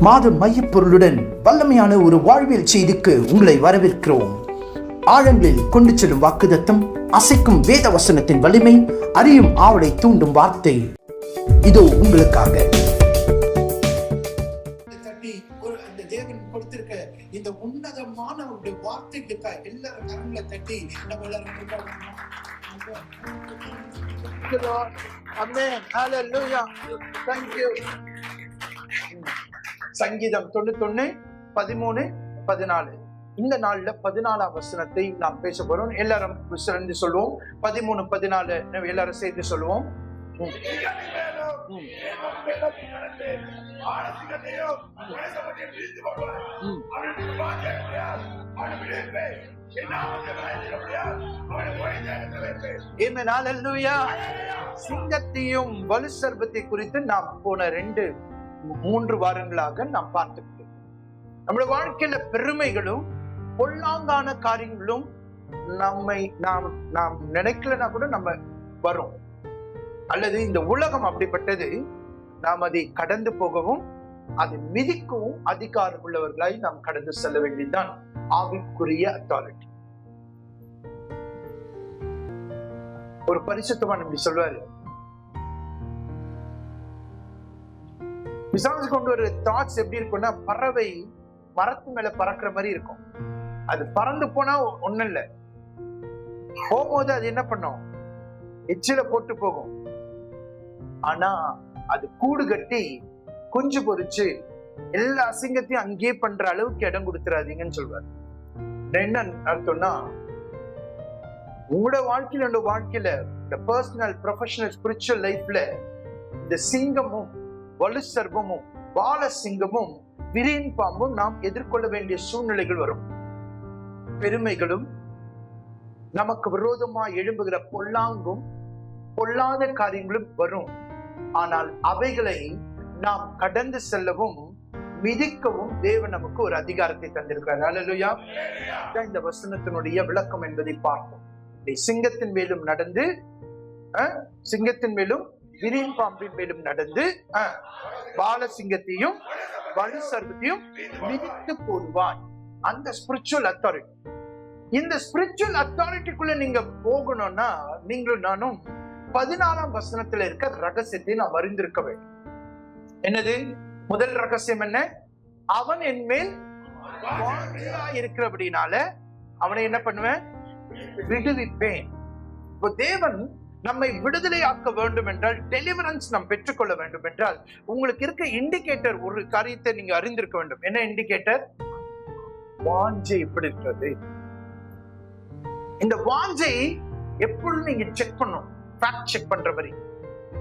மாத மையப்பொருளுடன் வல்லமையான ஒரு வாழ்வியல் செய்திக்கு உங்களை வரவேற்கிறோம் ஆழங்களில் கொண்டு செல்லும் வாக்குதத்தம் அசைக்கும் வேத வசனத்தின் வலிமை அறியும் ஆவலை தூண்டும் வார்த்தை இதோ உங்களுக்காக கொடுத்திருக்க இந்த உன்னதமான ஒரு வார்த்தைகளுக்காக எல்லாரும் கரங்களை தட்டி நம்ம எல்லாரும் Amen. Hallelujah. Thank you. சங்கீதம் தொண்ணூத்தொன்னு பதிமூணு பதினாலு. இந்த நாள்ல பதினாலாம் வசனத்தை நாம் பேச போறோம். எல்லாரும் சேர்ந்து சொல்லுவோம் பதிமூணு பதினாலு. எல்லாரும் சேர்ந்து சொல்லுவோம் சிங்கத்தையும் வலு சர்பத்தை குறித்து நாம் போன ரெண்டு மூன்று வாரங்களாக நாம் பார்த்துக்கிட்டோம் நம்முடைய வாழ்க்கையில பெருமைகளும் பொல்லாங்கான காரியங்களும் நம்மை நாம் நாம் நினைக்கலன்னா கூட நம்ம வரும். அல்லது இந்த உலகம் அப்படிப்பட்டது நாம் அதை கடந்து போகவும் அதை மிதிக்கவும் அதிகாரம் உள்ளவர்களாய் நாம் கடந்து செல்ல வேண்டியதுதான் ஆவிக்குரிய அத்தாரிட்டி ஒரு பரிசுத்தமான இப்படி சொல்வாரு. பிசாசு கொண்டு ஒரு தாட்ஸ் எப்படி இருக்கும்னா பறவை மரத்து மேல பறக்கிற மாதிரி இருக்கும். அது பறந்து போனா ஒண்ணும் இல்ல. போகும்போது அது என்ன பண்ணும்? எச்சில போட்டு போகும். ஆனா அது கூடு கட்டி குஞ்சு பொரிச்சு எல்லா அசிங்கத்தையும் அங்கேயே பண்ற அளவுக்கு இடம் கொடுத்துறாதீங்கன்னு சொல்வார். என்ன அர்த்தம்னா உங்களோட வாழ்க்கையில என்னோட வாழ்க்கையில இந்த பர்சனல் ப்ரொஃபஷனல் ஸ்பிரிச்சுவல் லைஃப்ல இந்த சிங்கமும் வலு சர்வமும் பால சிங்கமும் விரியன் பாம்பும் நாம் எதிர்கொள்ள வேண்டிய சூழ்நிலைகள் வரும். பெருமைகளும் நமக்கு விரோதமா எழும்புகிற பொல்லாங்கும் பொல்லாத காரியங்களும் வரும். ஆனால் அவைகளை நாம் கடந்து செல்லவும் மிதிக்கவும் தேவன் நமக்கு ஒரு அதிகாரத்தை தந்திருக்கிறார். அல்லலுயா இந்த வசனத்தினுடைய விளக்கம் என்பதை பார்ப்போம். சிங்கத்தின் மேலும் நடந்து சிங்கத்தின் மேலும் விரியன் பாம்பின் மேலும் நடந்து பாலசிங்கத்தையும் வலு சர்வத்தையும் மிதித்து போடுவான் அந்த ஸ்பிரிச்சுவல் அத்தாரிட்டி இந்த ஸ்பிரிச்சுவல் அத்தாரிட்டிக்குள்ள நீங்க போகணும்னா நீங்களும் நானும் பதினாலாம் வசனத்துல இருக்க ரகசியத்தை நாம் அறிந்திருக்க வேண்டும். என்னது? முதல் ரகசியம் என்ன? அவன் என் மேல் இருக்கிறபடினால அவனை என்ன பண்ணுவேன்? விடுவிப்பேன். இப்போ தேவன் நம்மை விடுதலை ஆக்க வேண்டும் என்றால் டெலிவரன்ஸ் நாம் பெற்றுக்கொள்ள வேண்டும் என்றால் உங்களுக்கு இருக்க இண்டிகேட்டர் ஒரு காரியத்தை நீங்க அறிந்திருக்க வேண்டும். என்ன இண்டிகேட்டர் வாஞ்சை எப்படி இருக்கிறது? இந்த வாஞ்சை எப்பொழுது நீங்க செக் பண்ணும் ஃபேக்ட் செக் பண்ற மாதிரி.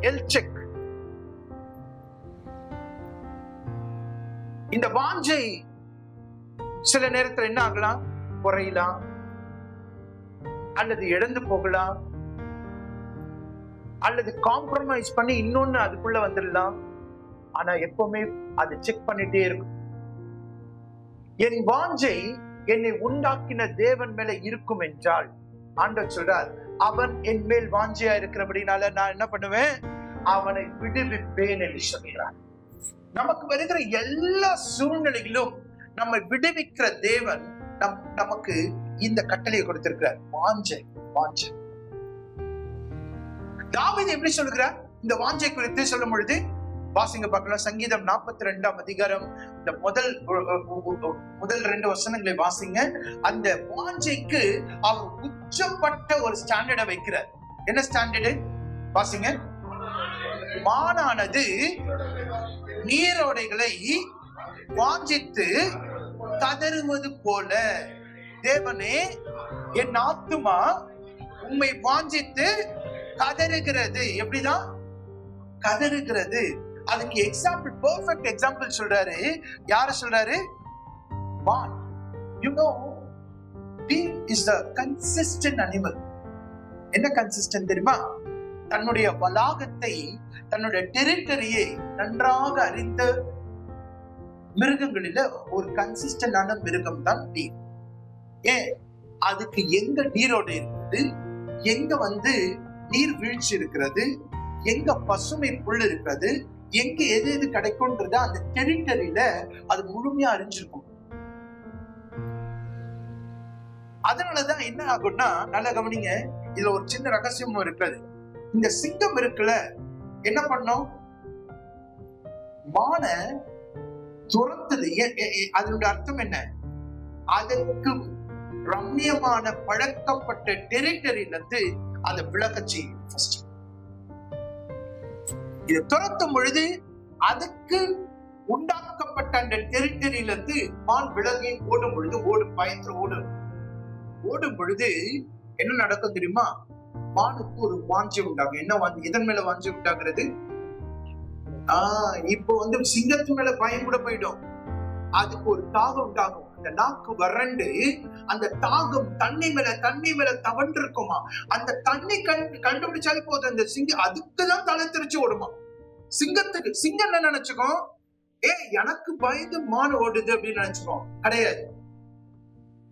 எல் செக் இந்த வாஞ்சை சில நேரத்துல என்ன ஆகலாம்? குறையலாம். அல்லது இழந்து போகலாம். அல்லது காம்ப்ரமைஸ் பண்ணி இன்னொன்னு அதுக்குள்ள வந்துடலாம். ஆனா எப்பவுமே அது செக் பண்ணிட்டே இருக்கும் என் வாஞ்சை என்னை உண்டாக்கின தேவன் மேல இருக்கும் என்றால் ஆண்டவர் சொல்றார் அவன் என் மேல் வாஞ்சையா இருக்கிறபடினால நான் என்ன பண்ணுவேன்? அவனை விடுவிப்பேன் என்று சொல்கிறார். நமக்கு வருகிற எல்லா சூழ்நிலையிலும் நம்மை விடுவிக்கிற தேவன் நம் நமக்கு இந்த கட்டளையை கொடுத்திருக்கிறார். வாஞ்சை வாஞ்சை. தாவீது எப்படி சொல்லுகிறார்? இந்த வாஞ்சை குறித்து சொல்லும் பொழுது வாசிங்க பார்க்கலாம். சங்கீதம் நாற்பத்தி ரெண்டாம் அதிகாரம். இந்த முதல் முதல் ரெண்டு வசனங்களை வாசிங்க. அந்த வாஞ்சைக்கு அவர் உச்சப்பட்ட ஒரு ஸ்டாண்டர்டை வைக்கிறார். என்ன ஸ்டாண்டர்டு வாசிங்க. மானானது நீரோடைகளை வாஞ்சித்து கதறுவது போல தேவனே என் ஆத்துமா உம்மை வாஞ்சித்து கதறுகிறது. எப்படிதான்? கதறுகிறது. அதுக்கு எக்ஸாம்பிள் பெர்ஃபெக்ட் எக்ஸாம்பிள் சொல்றாரு. யார சொல்றாரு? வான். You know deer is the consistent animal என்ன கன்சிஸ்டன்ட் தெரியுமா? தன்னுடைய வளாகத்தை தன்னுடைய டெரிட்டரியை நன்றாக அறிந்த மிருகங்களில ஒரு கன்சிஸ்டன்டான மிருகம் தான் டீர் ஏன்? அதுக்கு எங்க நீரோடு இருக்குது? எங்க வந்து நீர் வீழ்ச்சி இருக்கிறது எங்க பசுமை புல் இருக்கிறது எங்க எது எது கிடைக்கும்ன்றத அந்த டெரிட்டரியில அது முழுமையா அறிஞ்சிருக்கும். அதனாலதான் என்ன ஆகும்னா நல்லா கவனிங்க இதுல ஒரு சின்ன ரகசியமும் இருக்குது. இந்த சிங்கம் இருக்குல்ல என்ன பண்ணும்? மானை துரத்துது. அதனுடைய அர்த்தம் என்ன? அதற்கு ரம்மியமான பழக்கப்பட்ட டெரிட்டரியில இருந்து அதை விளக்க செய்யும் இதை துரத்தும் பொழுது அதுக்கு உண்டாக்கப்பட்ட அந்த டெரிட்டரியில இருந்து மான் விலகி ஓடும் பொழுது ஓடும் பயந்து ஓடும். ஓடும் பொழுது என்ன நடக்கும் தெரியுமா? மானுக்கு ஒரு வாஞ்சி உண்டாகும். என்ன வாஞ்சி? எதன் மேல வாஞ்சி உண்டாகிறது? ஆஹ் இப்போ வந்து சிங்கத்து மேல பயம் கூட போயிடும். அதுக்கு ஒரு தாகம் உண்டாகும். அந்த நாக்கு வறண்டு அந்த தாகம் தண்ணி மேல தண்ணி மேல தவண்டு இருக்குமா அந்த தண்ணி கண்டு கண்டுபிடிச்சாலே போதும் அந்த சிங்கம் அதுக்குதான் தலை திருச்சு ஓடுமா? சிங்கத்துக்கு சிங்கம் என்ன நினைச்சுக்கோ? ஏ எனக்கு பயந்து மான் ஓடுது அப்படின்னு நினைச்சுக்கோ. கிடையாது.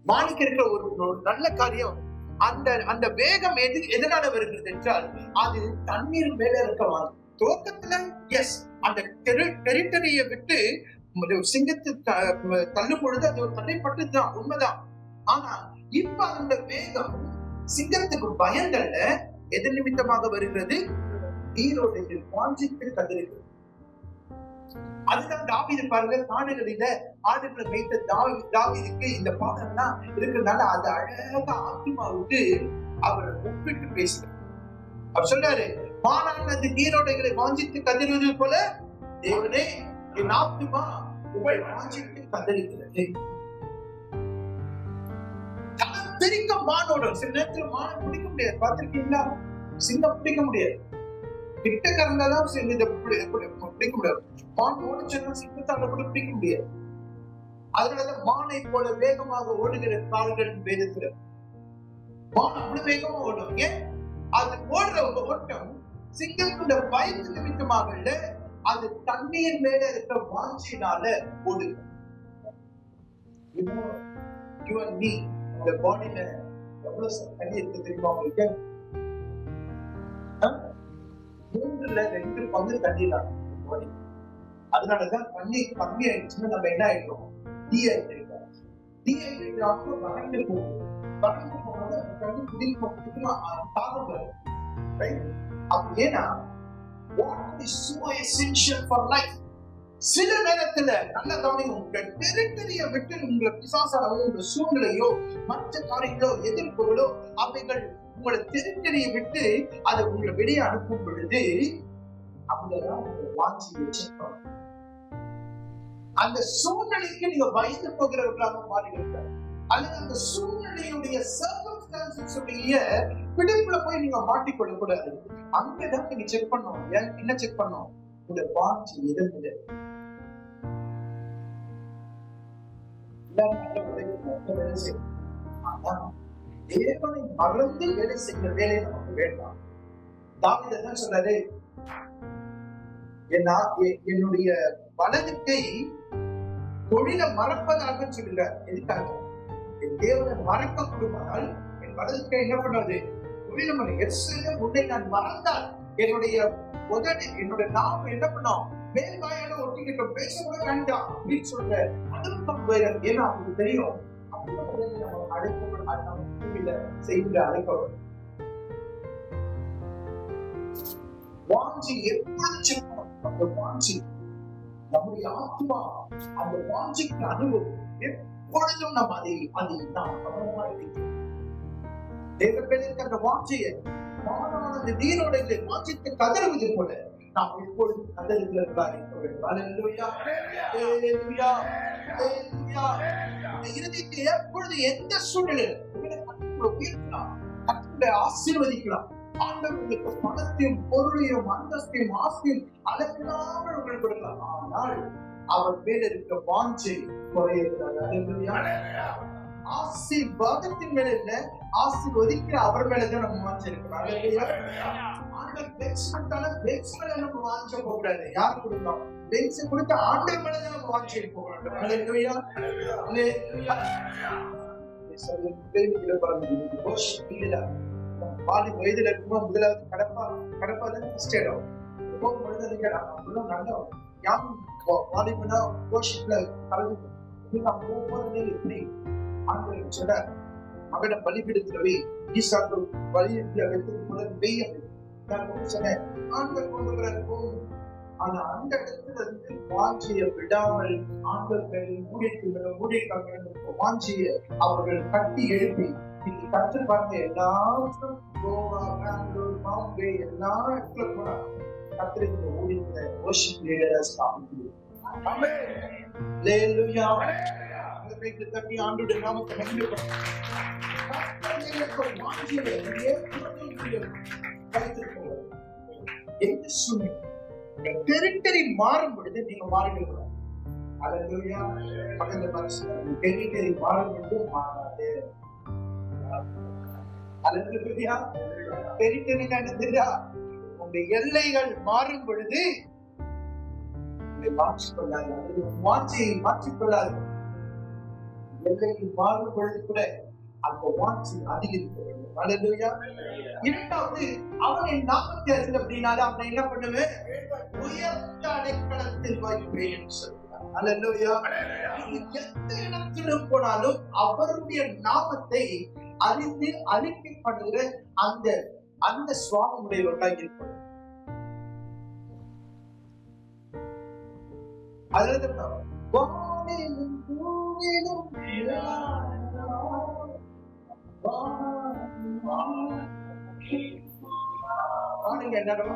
மானுக்கு இருக்கிற ஒரு நல்ல காரியம் அந்த அந்த வேகம் எது எதனால வருகிறது என்றால் அது தண்ணீர் மேல இருக்கலாம் துவக்கத்துல எஸ் அந்த டெரிட்டரியை விட்டு சிங்கத்து தள்ளும் பொழுது அது ஒரு தடைப்பட்டுதான் உண்மைதான். ஆனா இப்ப அந்த வேகம் சிங்கத்துக்கு பயங்கள்ல எது நிமித்தமாக வருகிறது? நீரோடையில் வாஞ்சித்து கதிருக்கு அதுதான் தாவீது பாருங்க காடுகளில ஆடுகளை வைத்த தாவி தாவிக்கு இந்த பாடம்லாம் இருக்கிறதுனால அது அழகா விட்டு அவர் ஒப்பிட்டு பேசுகிறார் அவர் சொல்றாரு மானானது நீரோடைகளை வாஞ்சித்து கதிர்வது போல தேவனே என் ஆத்மா உங்கள் வாஞ்சித்து கதறிக்கிறது தனம் தெரிக்க மானோட சில நேரத்தில் மானம் பிடிக்க முடியாது. பார்த்திருக்கீங்களா? சிங்கம் பிடிக்க முடியாது. கிட்ட கறந்தாலும் சிங்க இதை பிடிக்க முடியாது. மான் ஓடிச்சுன்னா சிங்கத்தால கூட பிடிக்க முடியாது. அதனால மானை போல வேகமாக ஓடுகிற கால்கள் வேதத்துல மான் அப்படி வேகமா ஓடும். ஏன்? அது ஓடுற ஓட்டம் சிங்கத்துடைய பயத்து நிமித்தமாக இல்லை. அது தண்ணீர் மேல இருக்கிற வாஞ்சினால ஓடுது யூ அண்ட் மீ இந்த பாடியில எவ்வளவு தண்ணி இருக்கு தெரியுமா உங்களுக்கு? மூன்றுல ரெண்டு பங்கு தண்ணி தான் பாடி. அதனாலதான் தண்ணி கம்மி ஆயிடுச்சுன்னா நம்ம என்ன ஆயிடுறோம்? டீஹைட்ரேட் டீஹைட்ரேட் ஆகும் வறண்டு போகும். வறண்டு போனது தண்ணி தாகம் வரும். ரைட் அப்ப ஏன்னா what is so essential for life சில நேரத்துல நல்ல கவனிங்க உங்க டெரிட்டரிய விட்டு உங்களை பிசாசாலோ உங்க சூழ்நிலையோ மற்ற காரியங்களோ எதிர்ப்புகளோ அவைகள் உங்களை டெரிட்டரிய விட்டு அதை உங்களை வெளியே அனுப்பும் பொழுது அங்கதான் உங்க வாஞ்சியை செக் பண்ணும் அந்த சூழ்நிலைக்கு நீங்க பயந்து போகிறவர்களாக மாறிவிட்டார் அல்லது அந்த சூழ்நிலையுடைய சர்க்கம்ஸ்டான்சஸ் உடைய பிடிப்புல போய் நீங்க மாட்டிக்கொள்ள கூடாது அங்கதான் நீங்க செக் பண்ணும் ஏன்? என்ன செக் பண்ணும் இந்த வாஞ்சி எதிர்ப்பு வேலை தேவனை மறந்து வேலை செய்கிற வேலை நமக்கு வேண்டாம். தாவித என்ன சொல்றாரு ஏன்னா எ- என்னுடைய வலது கை தொழிலை மறப்பதாக சொல்லுகிறார். எதுக்காக? என் தேவனை மறக்க கொடுத்தால் என் வலது கை என்ன பண்ணாது தொழிலை மற உன்னை நான் மறந்தால் என்னுடைய உதடு என்னுடைய நாம் என்ன பண்ணோம்? மேல் வாயால ஒட்டிக்கிட்டோம் பேச கூட வேண்டாம் அப்படின்னு சொல்ற அதுவும் வேறு ஏன்னா அவங்களுக்கு தெரியும். செய்கிற வாஞ்சி எப்பொழுது அந்த வாஞ்சி நம்முடைய ஆத்மா அந்த வாஞ்சிக்கு அனுபவம் எப்பொழுதும் நம்ம அதை அதை நாம் கவனமா இருக்கிறோம் தேவப்பேருக்கு அந்த வாஞ்சியை மாணவனது நீரோடைகளை வாஞ்சித்து கதறுவது போல நாம் எப்பொழுதும் கதறுகிறவர்களாக இருதயத்தை எப்பொழுது எந்த சூழ்நிலையில் உயர்த்தலாம் ஆசீர்வதிக்கலாம். ஆண்டவர் உங்களுக்கு பணத்தையும் பொருளையும் அந்தஸ்தையும் ஆசையும் அளவில்லாமல் உங்களுக்கு கொடுக்கலாம். ஆனால் அவர் மேல இருக்க வாஞ்சை குறையிருக்கிறது அல்லேலூயா பாகத்தின் மேல இல்லை ஆசீர்வதிக்கிற அவர் மேலதான் நம்ம வாஞ்சை இருக்கிறோம் ஆண்டவர் பென்ஸ் கொடுத்தாலும் பென்ஸ் மேல நம்ம போக கூடாது. யார் கொடுத்தோம் பென்ஸ் கொடுத்த ஆண்டவர் மேலதான் நம்ம வாஞ்சிருப்போம் போக பாதி வயதுல இருக்கும்போது முதலாவது கடப்பா கடப்பா தான் ஃபர்ஸ்ட் இடம் போகும்பொழுது அப்படிலாம் நல்ல யாரும் வாலிபனா கோஷிப்ல கலந்து போகும்போது எப்படி ஆண்டு சொல்ல அவனை பலிபீடத்திலவே ஈசாக்கு பலியிட்டு வைத்து. முதல் நான் சொன்னேன் ஆண்கள் போகும் ஆனா அந்த இடத்துல இருந்து வாஞ்சியை விடாமல் ஆண்கள் ஊழியர்கள் வாஞ்சியை அவர்கள் கட்டி எழுப்பி இன்னைக்கு கற்று பார்த்த எல்லாருக்கும் கோவா பெங்களூர் பாம்பே எல்லா இடத்துல போனாங்க leaders காமிக்குது. Amen. தட்டி ஆண்டுடைய நாமத்தை மகிமைப்படுத்தும். கர்த்தர் டெரிட்டரி மாறும் பொழுது நீங்க மாறிடுங்க அல்லேலூயா பக்கத்துல பாருங்க டெரிட்டரி மாறும் பொழுது மாறாது. அல்லேலூயா டெரிட்டரி என்னதுடா? உங்க எல்லைகள் மாறும் பொழுது மாற்றிக்கொள்ளாது வாஞ்சியை மாற்றிக்கொள்ளாது எல்லையில் மாறும் பொழுது கூட அந்த வாட்சி அதிகரிக்க வேண்டும் அல்லேலூயா இரண்டாவது அவனை நாற்பத்தி அறிந்த அப்படின்னாலே அவனை என்ன பண்ணுவேன் உயர்ந்த அடைக்கலத்தில் வைப்பேன் எந்த இடத்திலும் போனாலும் அவருடைய நாமத்தை அறிந்து அறிக்கை பண்ணுகிற அந்த அந்த சுவாமி உடையவர்களாக இருப்பார். அதாவது வானிங்க எல்லாரும்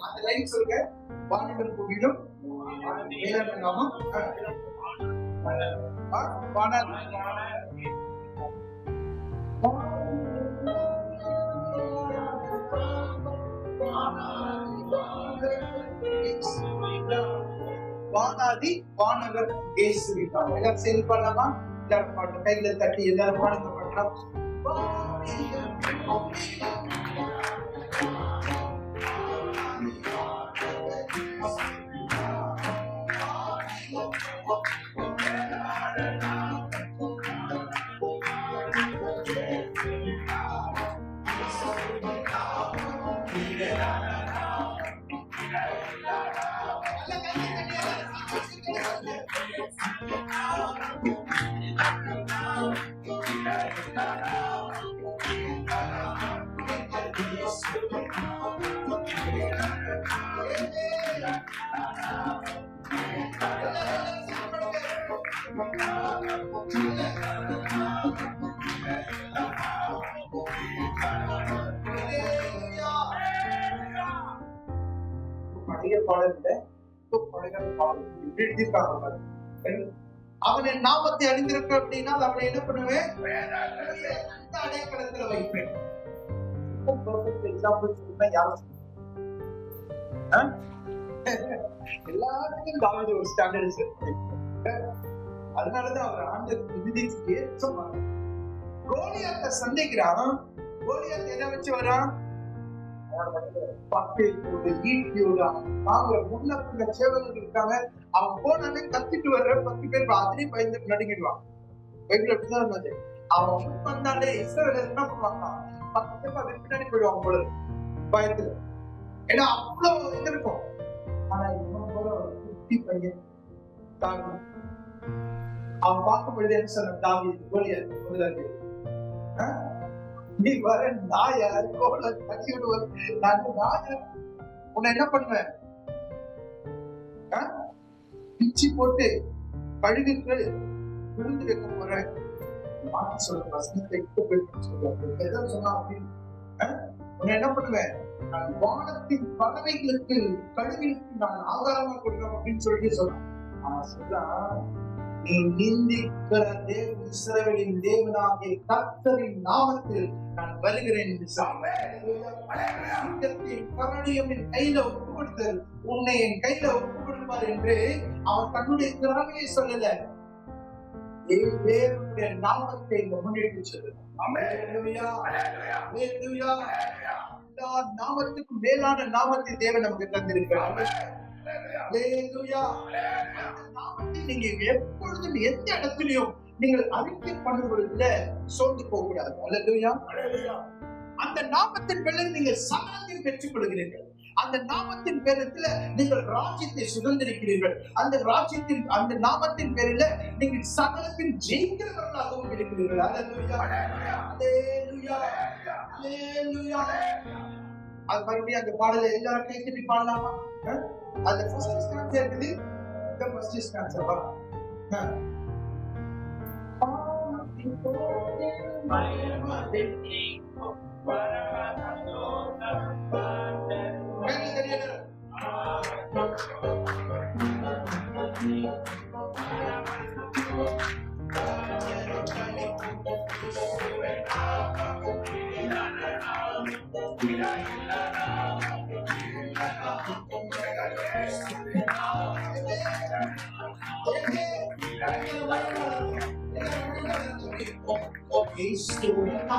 அந்த லைன் சொல்லுங்க வானிலும் பூவிலும் மேலான வானாதி வானவர் இயேசுவிட்டார் எல்லாம் சேர்ந்து பண்ணலாம்? எல்லாரும் பாட்டு கையில தட்டி எல்லாரும் பாடுங்க பண்ணலாம் பழைய பாடல் பாடல் இப்படி எழுதியிருக்காங்க பாருங்க. நாமத்தை அணிந்திருக்க அப்படின்னா அவனை என்ன பண்ணுவேன்? அடைக்கலத்துல வைப்பேன். எக்ஸாம்பிள் யாரும் எல்லாத்துக்கும் ஒரு ஸ்டாண்டர்ட் அதனாலதான் அவர் ஆண்டு விதிக்கு ஏற்ற கோலியாத்த சந்திக்கிறான். கோலியாத் எதை வச்சு வரான்? பட்டை ஈட்டியோடு முன்ன சேவகர்கள் இருக்காங்க. அவன் போனாலே கத்திட்டு வர்ற பத்து பேர் அதுலயும் பயந்து நடுங்கிடுவான் பைபிள் அப்படிதான் இருந்தது. அவன் முன் வந்தாலே என்ன பண்ணுவாங்க பத்து பேர் பின்னாடி போயிடுவாங்க போல பயத்துல. ஏன்னா அவ்வளவு இது இருக்கும். ஆனா இவன் போல ஒரு குட்டி பையன் தாவி அவன் பார்க்கும் பொழுது என்ன சொன்ன தாவி முதலாளி நீ வர நாய கோல தட்டி விடுவது நான் நாய. உன்னை என்ன பண்ணுவேன்? பிச்சு போட்டு கழுகுக்கு விழுந்து வைக்க போறேன். மாற்றி சொல்ற வசனத்தை இப்ப எதை சொன்னா அப்படின்னு உன்னை என்ன பண்ணுவேன்? நான் வானத்தின் பறவைகளுக்கு கழுவிற்கு நான் ஆதாரமா கொடுக்கிறோம் அப்படின்னு சொல்லிட்டு சொல்றேன் ஆனா சொல்றான் நிந்திக்கிற தேவ இஸ்ரவேலின் தேவனாகிய கர்த்தரின் நாமத்தில் நான் வருகிறேன் என்று சிங்கத்தின் என் கையில ஒப்பு கொடுத்தல் உன்னை என் கையில ஒப்பு கொடுப்பார் என்று அவர் தன்னுடைய திறமையை சொல்லல. தேவனுடைய நாமத்தை முன்னிட்டு சொல்லுங்க. நாமத்துக்கு மேலான நாமத்தை தேவன் நமக்கு தந்திருக்கிறார். நீங்க எப்பொழுதும் எந்த இடத்துலயும் நீங்கள் அறிக்கை பண்ணுவதில் சோர்ந்து போக கூடாது அந்த நாமத்தின் பேரில் நீங்கள் சமணத்தில் பெற்றுக் கொள்கிறீர்கள் அந்த நாமத்தின் பேரத்துல நீங்கள் ராஜ்யத்தை சுதந்திரிக்கிறீர்கள். அந்த ராஜ்யத்தின் அந்த நாமத்தின் பேரில் நீங்கள் சகலத்தில் ஜெயிக்கிறவர்களாகவும் இருக்கிறீர்கள். அது மறுபடியும் அந்த பாடலை எல்லாரும் கை தட்டி பாடலாமா அஹ்? அதுல ஃபர்ஸ்ட் ஸ்டான்ஸ் இருக்குது இந்த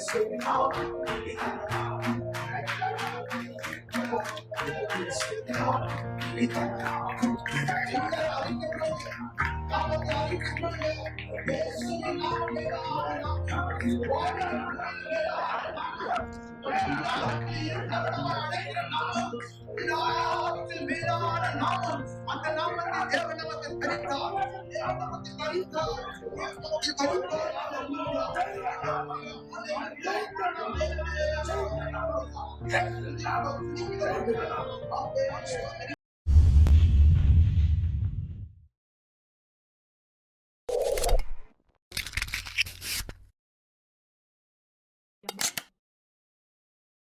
மேல தெரியல அந்த நாமத்தை தேவன் நமக்கு தரித்தார் தேவன் நமக்கு தரித்தார் தேவன் நமக்கு தரித்தார் Hallelujah.